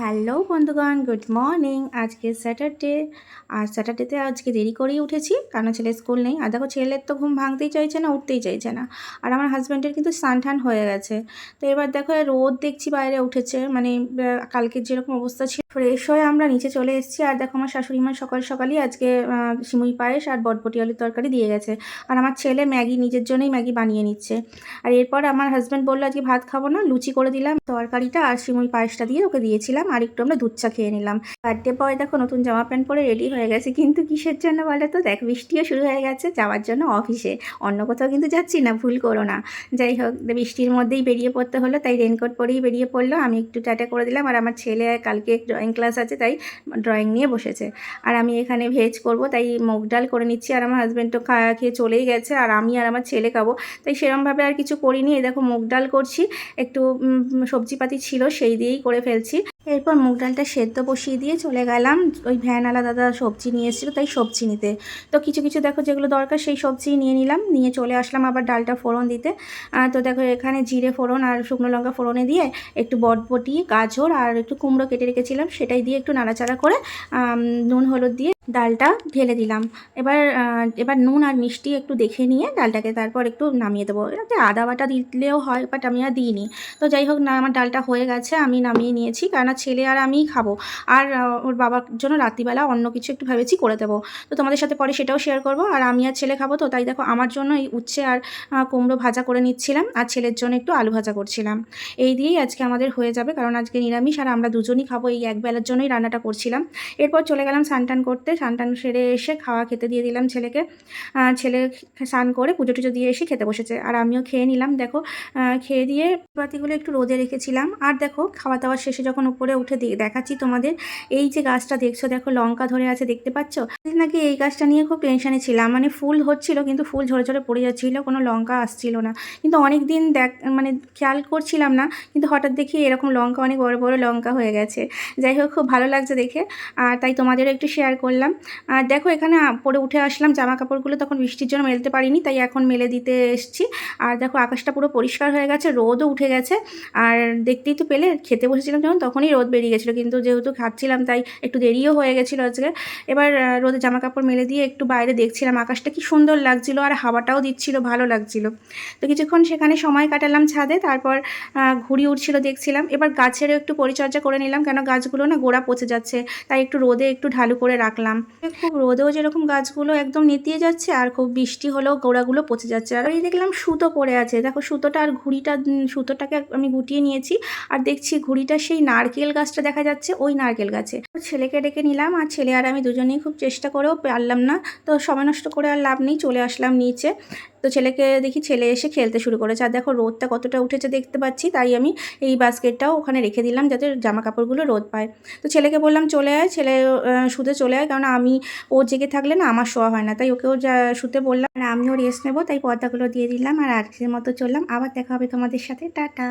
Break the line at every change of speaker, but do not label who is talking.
Hello বন্ধুগণ good morning. আজকে Saturday. আর স্যাটারডেতে আজকে দেরি করেই উঠেছি কারণ ছেলে স্কুল নেই। আর দেখো ছেলের তো ঘুম ভাঙতেই চাইছে না উঠতেই চাইছে না। আর আমার হাজব্যান্ডের কিন্তু স্নান টান হয়ে গেছে। তো এবার দেখো রোদ দেখছি বাইরে উঠেছে। মানে আহ, কালকের যেরকম অবস্থা ছিল ফ্রেশ হয়ে আমরা নিচে চলে এসেছি। আর দেখো আমার শাশুড়ি মা সকাল সকালই আজকে সিমুই পায়েস আর বটবটি আলুর তরকারি দিয়ে গেছে। আর আমার ছেলে ম্যাগি নিজের জন্যই ম্যাগি বানিয়ে নিচ্ছে। আর এরপর আমার হাজব্যান্ড বলল আজকে ভাত খাব না লুচি করে দিলাম তরকারিটা আর সিমুই পায়েসটা দিয়ে ওকে দিয়েছিলাম। আর একটু আমরা দুধ চা খেয়ে নিলাম। বার্থডে পরে দেখো নতুন জামা প্যান্ট পরে রেডি হয়ে গেছে। কিন্তু কিসের জন্য বলে তো? দেখ, বৃষ্টিও শুরু হয়ে গেছে, যাওয়ার জন্য অফিসে অন্য কোথাও কিন্তু যাচ্ছি না, ভুল করো না। যাই হোক, বৃষ্টির মধ্যেই বেরিয়ে পড়তে হলো, তাই রেনকোট পরেই বেরিয়ে পড়ল। আমি একটু টাটা করে দিলাম, আর আমার ছেলে কালকে ড্রয়িং ক্লাস আছে, তাই ড্রয়িং নিয়ে বসেছে। আর আমি এখানে ভেজ করব, তাই মুগ ডাল করে নিচ্ছি, আর আমার হাজব্যান্ড তো খাওয়া খেয়ে চলেই গেছে, আর আমি আর আমার ছেলে খাব। তাই সেরমভাবে আর কিছু করিনি। এই দেখো মুগ ডাল করছি, একটু সবজিপাতি ছিল, সেই দিয়েই করে ফেলছি। এরপর মুগ ডালটা সেদ্ধ বসিয়ে দিয়ে চলে গেলাম। ওই ভ্যানওয়ালা দাদা সবজি নিয়ে এসেছিল, তাই সবজি নিতে। তো কিছু কিছু দেখো যেগুলো দরকার, সেই সবজি নিয়ে নিলাম, নিয়ে চলে আসলাম আবার ডালটা ফোড়ন দিতে। তো দেখো এখানে জিরে ফোড়ন আর শুকনো লঙ্কা ফোড়নে দিয়ে একটু বটবটি, গাজর আর একটু কুমড়ো কেটে রেখেছিলাম, সেটাই দিয়ে একটু নাড়াচাড়া করে নুন, হলুদ দিয়ে ডালটা ঢেলে দিলাম। এবার এবার নুন আর মিষ্টি একটু দেখে নিয়ে ডালটাকে তারপর একটু নামিয়ে দেবো। এটাতে আদা বাটা দিলেও হয়, বাট আমি আর দিইনি। তো যাই হোক, না, আমার ডালটা হয়ে গেছে, আমি নামিয়ে নিয়েছি, কারণ ছেলে আর আমিই খাব। আর ওর বাবার জন্য রাত্রিবেলা অন্য কিছু একটু ভেবেছি করে দেবো। তো তোমাদের সাথে পরে সেটাও শেয়ার করব। আর আমি আর ছেলে খাব তো, তাই দেখো আমার জন্য এই উচ্ছে আর কুমড়ো ভাজা করে নিচ্ছিলাম। আর ছেলের জন্য একটু আলু ভাজা করছিলাম। এই দিয়েই আজকে আমাদের হয়ে যাবে। কারণ আজকে নিরামিষ আর আমরা দুজনই খাব। এই এক বেলার জন্যই রান্নাটা করছিলাম। এরপর চলে গেলাম সানটান করতে। সানটান সেরে এসে খাওয়া খেতে দিয়ে দিলাম ছেলেকে। ছেলে স্নান করে পুজো টুজো দিয়ে এসে খেতে বসেছে। আর আমিও খেয়ে নিলাম। দেখো খেয়ে দিয়ে পাতিগুলো একটু রোদে রেখেছিলাম। আর দেখো, খাওয়া দাওয়া শেষে যখন উপরে উঠে দেখাচ্ছি তোমাদের। এই যে গাছটা দেখছ, দেখো লঙ্কা ধরে আছে, দেখতে পাচ্ছ? নাকি এই গাছটা নিয়ে খুব টেনশনে ছিলাম। মানে ফুল হচ্ছিল, কিন্তু ফুল ঝরে ঝরে পড়ে যাচ্ছিল, কোনো লঙ্কা আসছিল না। কিন্তু অনেক দিন দেখ মানে খেয়াল করছিলাম না, কিন্তু হঠাৎ দেখি এরকম লঙ্কা, অনেক বড় বড় লঙ্কা হয়ে গেছে। যাই হোক, খুব ভালো লাগছে দেখে। আর তাই তোমাদেরও একটু শেয়ার করলাম। আর দেখো এখানে পরে উঠে আসলাম জামা কাপড়গুলো তখন বৃষ্টির জন্য মেলতে পারিনি, তাই এখন মেলে দিতে এসছি। আর দেখো আকাশটা পুরো পরিষ্কার হয়ে গেছে, রোদও উঠে গেছে। আর দেখতেই তো পেলে, খেতে বসেছিলাম যখন, তখনই রোদ বেরিয়ে গেছিল, কিন্তু যেহেতু খাচ্ছিলাম তাই একটু দেরিও হয়ে গেছিল আজকে। এবার রোদে জামা কাপড় মেলে দিয়ে একটু বাইরে দেখছিলাম, আকাশটা কি সুন্দর লাগছিল আর হাওয়াটাও দিচ্ছিল, ভালো লাগছিল। তো কিছুক্ষণ সেখানে সময় কাটালাম ছাদে, তারপর ঘুড়ি উঠছিল দেখছিলাম। এবার গাছেরও একটু পরিচর্যা করে নিলাম, কেন গাছগুলো না গোড়া পচে যাচ্ছে, তাই একটু রোদে একটু ঢালু করে রাখলাম। খুব রোদেও যেরকম গাছগুলো একদম নেতিয়ে যাচ্ছে, আর খুব বৃষ্টি হলেও গোড়াগুলো পচে যাচ্ছে। আর এই দেখলাম সুতো পড়ে আছে, দেখো সুতোটা আর ঘুড়িটা সুতোটাকে আমি গুটিয়ে নিয়েছি, আর দেখছি ঘুড়িটা সেই নারকেল গাছটা দেখা যাচ্ছে, ওই নারকেল গাছে। ছেলেকে ডেকে নিলাম, আর ছেলে আর আমি দুজনেই খুব চেষ্টা করেও পারলাম না। তো সময় নষ্ট করে আর লাভ নেই, চলে আসলাম নিচে। তো ছেলেকে দেখি ছেলে এসে খেলতে শুরু করেছে। আর দেখো রোদটা কতটা উঠেছে দেখতে পাচ্ছি, তাই আমি এই বাস্কেটটাও ওখানে রেখে দিলাম যাতে জামা কাপড়গুলো রোদ পায়। তো ছেলেকে বললাম, চলে আয়। ছেলে শুতে চলে আয়, কারণ আমি, ও জেগে থাকলে না আমার শোয়া হয় না। তাই ওকেও যা শুতে বললাম, আর আমিও রেস্ট নেব। তাই পর্দাগুলো দিয়ে দিলাম, আর আজকের মতো চললাম। আবার দেখা হবে তোমাদের সাথে। টাটা।